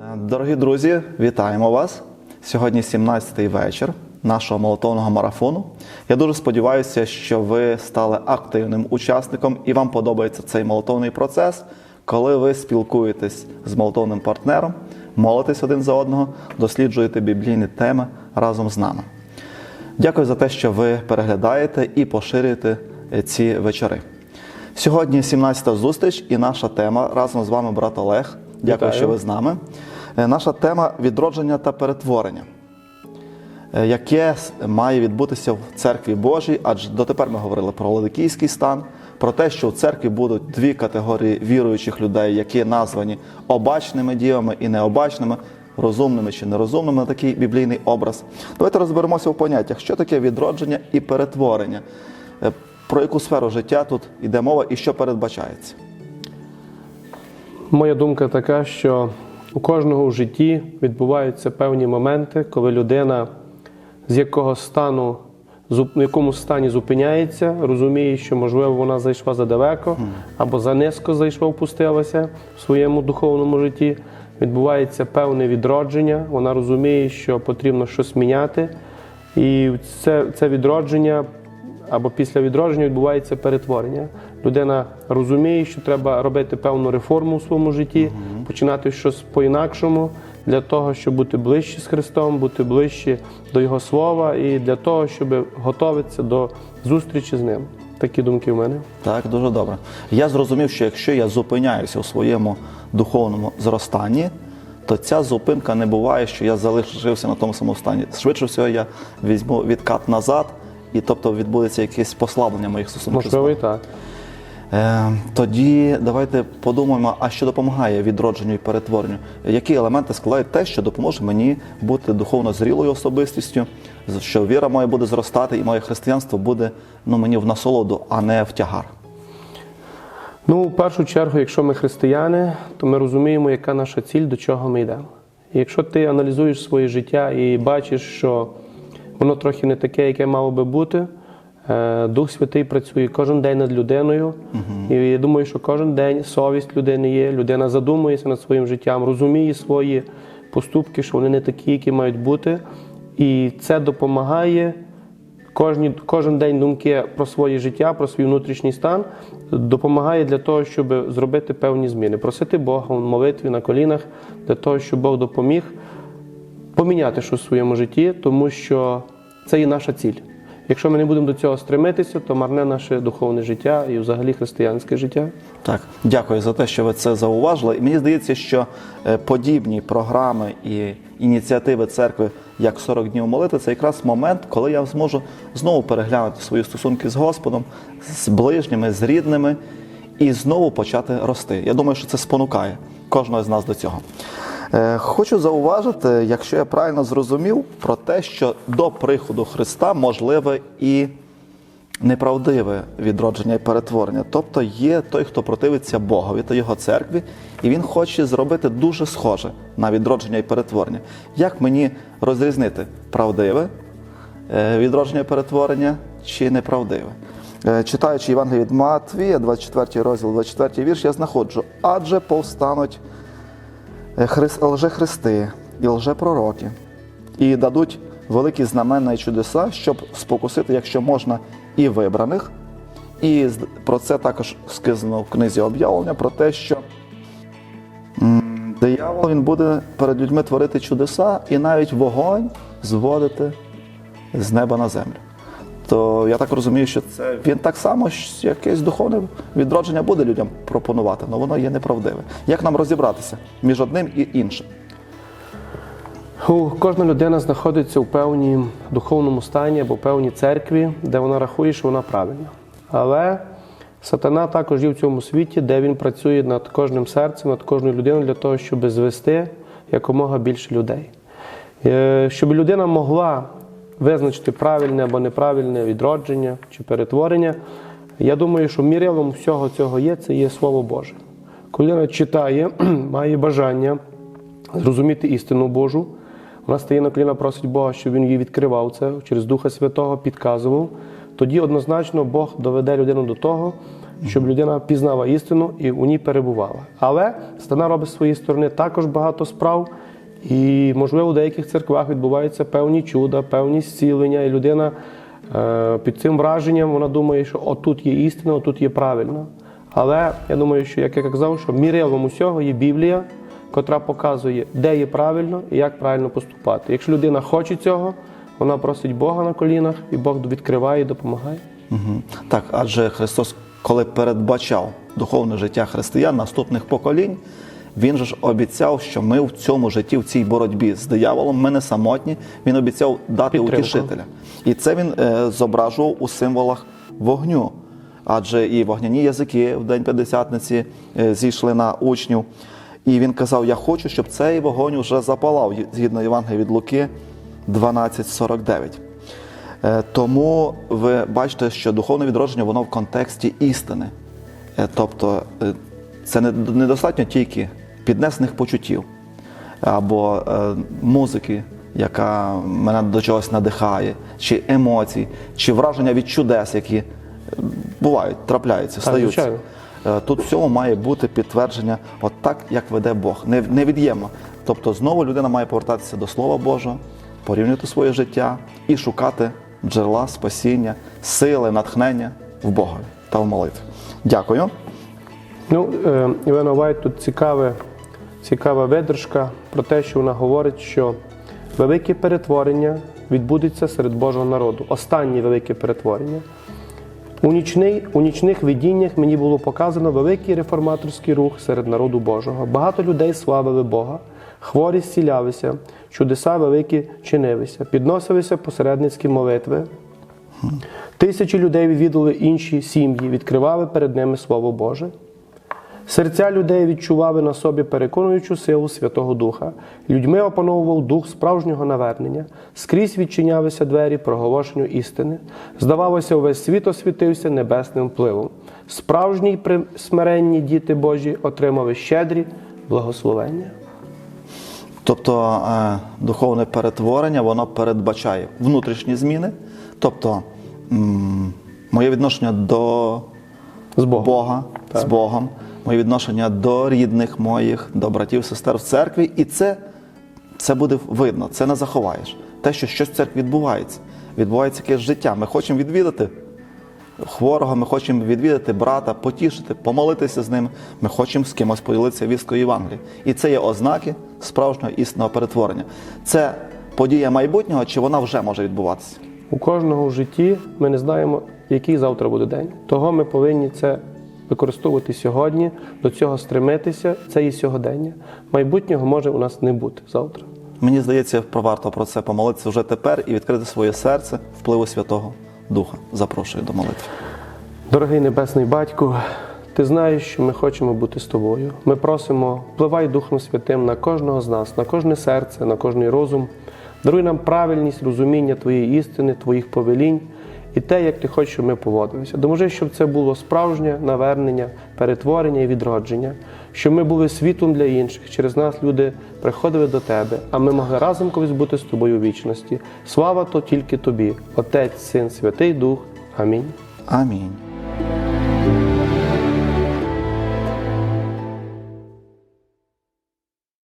Е, Дорогі друзі, вітаємо вас! Сьогодні 17-й вечір нашого молотовного марафону. Я дуже сподіваюся, що ви стали активним учасником і вам подобається цей молотовний процес, коли ви спілкуєтесь з молотовним партнером, молитесь один за одного, досліджуєте біблійні теми разом з нами. Дякую за те, що ви переглядаєте і поширюєте е, ці вечори. Сьогодні 17-та зустріч і наша тема разом з вами, брат Олег. Дякую, Вітаю. що ви з нами. Е, Наша тема відродження та перетворення, е, яке має відбутися в церкві Божій, адже дотепер ми говорили про ладикійський стан, про те, що в церкві будуть дві категорії віруючих людей, які названі обачними дівами і необачними, розумними чи нерозумними на такий біблійний образ. Давайте розберемося в поняттях, що таке відродження і перетворення, Е, про яку сферу життя тут йде мова і що передбачається. Моя думка така, що у кожного в житті відбуваються певні моменти, коли людина з якого стану, в якому стані зупиняється, розуміє, що можливо вона зайшла задалеко або занизько зайшла, впустилася в своєму духовному житті. Відбувається певне відродження. Вона розуміє, що потрібно щось міняти. І це, це відродження або після відродження відбувається перетворення. Людина розуміє, що треба робити певну реформу у своєму житті, починати щось по-інакшому для того, щоб бути ближче з Христом, бути ближче до Його Слова і для того, щоб готуватися до зустрічі з ним. Такі думки в мене. Так, дуже добре. Я зрозумів, що якщо я зупиняюся у своєму духовному зростанні, то ця зупинка не буває, що я залишився на тому самому стані. Швидше всього, я візьму відкат назад, і тобто відбудеться якесь послаблення моїх стосунків. Можливо, і так. Е, тоді давайте подумаємо, а що допомагає відродженню і перетворенню? Які елементи складають те, що допоможе мені бути духовно зрілою особистістю, що віра моя буде зростати, і моє християнство буде ну, мені в насолоду, а не в тягар. Ну, в першу чергу, якщо ми християни, то ми розуміємо, яка наша ціль, до чого ми йдемо. І якщо ти аналізуєш своє життя і бачиш, що воно трохи не таке, яке мало би бути, е, Дух Святий працює кожен день над людиною. І я думаю, що кожен день совість людини є, людина задумується над своїм життям, розуміє свої поступки, що вони не такі, які мають бути. І це допомагає Кожні, кожен день думки про своє життя, про свій внутрішній стан допомагає для того, щоб зробити певні зміни, просити Бога в молитві на колінах, для того, щоб Бог допоміг поміняти щось в своєму житті, тому що це є наша ціль. Якщо ми не будемо до цього стремитися, то марне наше духовне життя і взагалі християнське життя. Так, дякую за те, що ви це зауважили. І мені здається, що е, подібні програми і ініціативи церкви, як 40 днів молитви, це якраз момент, коли я зможу знову переглянути свої стосунки з Господом, з ближніми, з рідними, і знову почати рости. Я думаю, що це спонукає кожного з нас до цього. Е, Хочу зауважити, якщо я правильно зрозумів, про те, що до приходу Христа можливе і неправдиве відродження і перетворення. Тобто є той, хто противиться Богові та його церкві, і він хоче зробити дуже схоже на відродження і перетворення. Як мені розрізнити правдиве е, відродження і перетворення чи неправдиве? Е, Читаючи Євангеліє від Матвія, 24 розділ, 24 вірш, я знаходжу, адже повстануть лжехристи і лжепророки, і дадуть великі знамена і чудеса, щоб спокусити, якщо можна, і вибраних. І про це також сказано в книзі об'явлення, про те, що диявол він буде перед людьми творити чудеса і навіть вогонь зводити з неба на землю. То я так розумію, що це він так само якесь духовне відродження буде людям пропонувати, але воно є неправдиве. Як нам розібратися між одним і іншим? Кожна людина знаходиться у певній духовному стані або певній церкві, де вона рахує, що вона правильна. Але сатана також є в цьому світі, де він працює над кожним серцем, над кожною людиною для того, щоб звести якомога більше людей. Е, Щоб людина могла визначити правильне або неправильне відродження чи перетворення, я думаю, що мірилом всього цього є це є Слово Боже. Коли людина читає, має бажання зрозуміти істину Божу. Вона стає на коліна, просить Бога, щоб він їй відкривав це через Духа Святого, підказував. Тоді однозначно Бог доведе людину до того, щоб людина пізнала істину і у ній перебувала. Але стана робить з своєї сторони також багато справ. І, можливо, в деяких церквах відбуваються певні чуда, певні зцілення, і людина е, під цим враженням вона думає, що отут є істина, отут є правильно. Але я думаю, що як я казав, що мірилом усього є Біблія, котра показує, де є правильно і як правильно поступати. Якщо людина хоче цього, вона просить Бога на колінах, і Бог відкриває і допомагає. Мгм. Так, адже Христос, коли передбачав духовне життя християн наступних поколінь, Він же ж обіцяв, що ми в цьому житті, в цій боротьбі з дияволом, ми не самотні. Він обіцяв дати Підтримку. утішителя. І це він е, зображував у символах вогню. Адже і вогняні язики в День П'ятдесятниці е, зійшли на учнів. І він казав: Я хочу, щоб цей вогонь уже запалав, згідно Євангелія від Луки 12.49. Е, Тому ви бачите, що духовне відродження воно в контексті істини. Е, Тобто е, це недостатньо тільки піднесених почуттів або е, музики, яка мене до чогось надихає, чи емоцій, чи враження від чудес, які бувають, трапляються, стаються. звичайно. Е, Тут всього має бути підтвердження, от так, як веде Бог, Не- невід'ємно. Тобто знову людина має повертатися до Слова Божого, порівнювати своє життя і шукати джерела спасіння, сили, натхнення в Богові та в молитві. Дякую. Ну, е, Івана Вайт тут цікаве, цікава видержка про те, що вона говорить, що велике перетворення відбудеться серед Божого народу. Останнє велике перетворення. У, нічний, у нічних видіннях мені було показано великий реформаторський рух серед народу Божого. Багато людей славили Бога, хворі зцілялися, чудеса великі чинилися, підносилися посередницькі молитви. Тисячі людей відвідали інші сім'ї, відкривали перед ними Слово Боже. Серця людей відчували на собі переконуючу силу Святого Духа. Людьми опановував дух справжнього навернення, скрізь відчинялися двері проголошенню істини. Здавалося, увесь світ освітився небесним впливом. Справжні смиренні діти Божі отримали щедрі благословення. Тобто е, духовне перетворення воно передбачає внутрішні зміни, тобто моє відношення до З Богом. Бога, з Богом, моє відношення до рідних моїх, до братів, сестер в церкві, і це, це буде видно, це не заховаєш. Те, що щось в церкві відбувається, відбувається якесь життя. Ми хочемо відвідати хворого, ми хочемо відвідати брата, потішити, помолитися з ним. Ми хочемо з кимось поділитися вісткою Євангелії. І це є ознаки справжнього істинного перетворення. Це подія майбутнього, чи вона вже може відбуватися? У кожного в житті ми не знаємо, який завтра буде день. Того ми повинні це використовувати сьогодні, до цього стремитися. Це і сьогодення. Майбутнього може у нас не бути завтра. Мені здається, варто про це помолитися вже тепер і відкрити своє серце впливу Святого Духа. Запрошую до молитви. Дорогий Небесний Батько, ти знаєш, що ми хочемо бути з тобою. Ми просимо, впливай Духом Святим на кожного з нас, на кожне серце, на кожний розум. Даруй нам правильність, розуміння Твоєї істини, Твоїх повелінь і те, як ти хочеш, щоб ми поводилися. Доможи, щоб це було справжнє навернення, перетворення і відродження, щоб ми були світом для інших. Через нас люди приходили до тебе, а ми могли разом колись бути з тобою у вічності. Слава то тільки тобі, Отець, Син, Святий Дух. Амінь. Амінь.